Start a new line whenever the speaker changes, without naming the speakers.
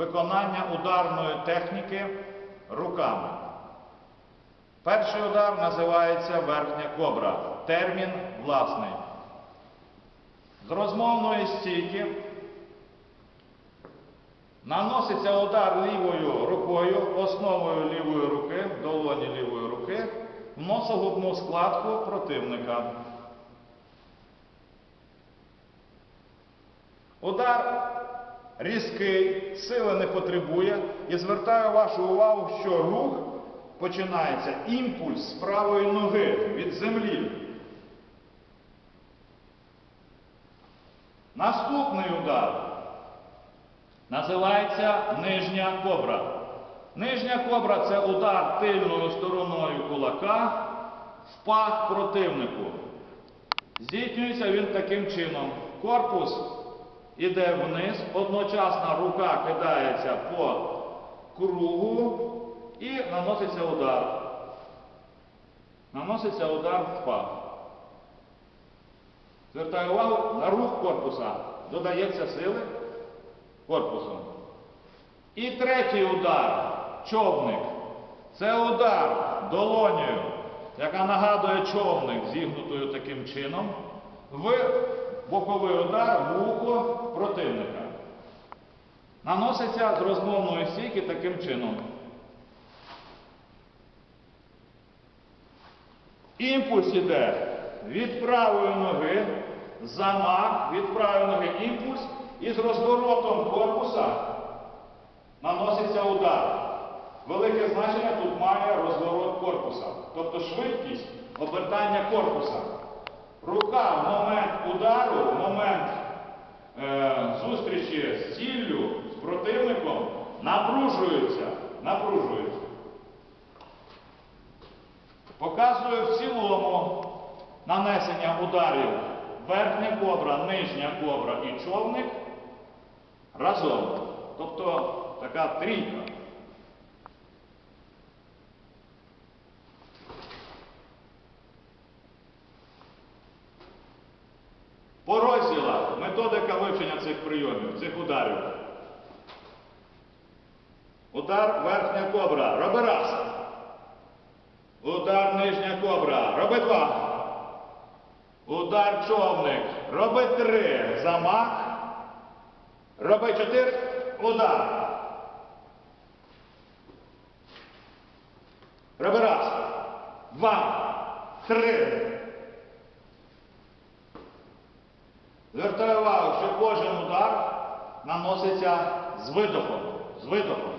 виконання ударної техніки руками. Перший удар називається верхня кобра. Термін власний. З розмовної стійки наноситься удар лівою рукою, основою лівої руки, долоні лівої руки, в носогубну складку противника. Удар різкий, сили не потребує і звертаю вашу увагу, що рух починається імпульс з правої ноги від землі. Наступний удар називається нижня кобра. Нижня кобра це удар тильною стороною кулака в пах противнику. Здійснюється він таким чином. Корпус іде вниз, одночасно рука кидається по кругу і наноситься удар. Наноситься удар в пах. Звертаю увагу на рух корпуса. Додається сили корпусом. І третій удар човник. Це удар долонею, яка нагадує човник зігнутою таким чином, в боковий удар в ухо противника. Наноситься з розмовної стійки таким чином. Імпульс іде від правої ноги, замах від правої ноги імпульс і з розворотом корпуса наноситься удар. Велике значення тут має розворот корпуса, тобто швидкість обертання корпуса. Рука в момент удару, в момент е, зустрічі з ціллю, з противником напружується, напружується. Показую в цілому нанесення ударів верхня кобра, нижня кобра і човник разом. Тобто така трійка. По розділах методика вивчення цих прийомів, цих ударів. Удар верхня кобра. Роби раз. Удар нижня кобра. Роби два. Удар човник. Роби три. Замах. Роби чотири. Удар. Роби раз. Два. Три. Звертаю увагу, що кожен удар наноситься з видохом. З видохом.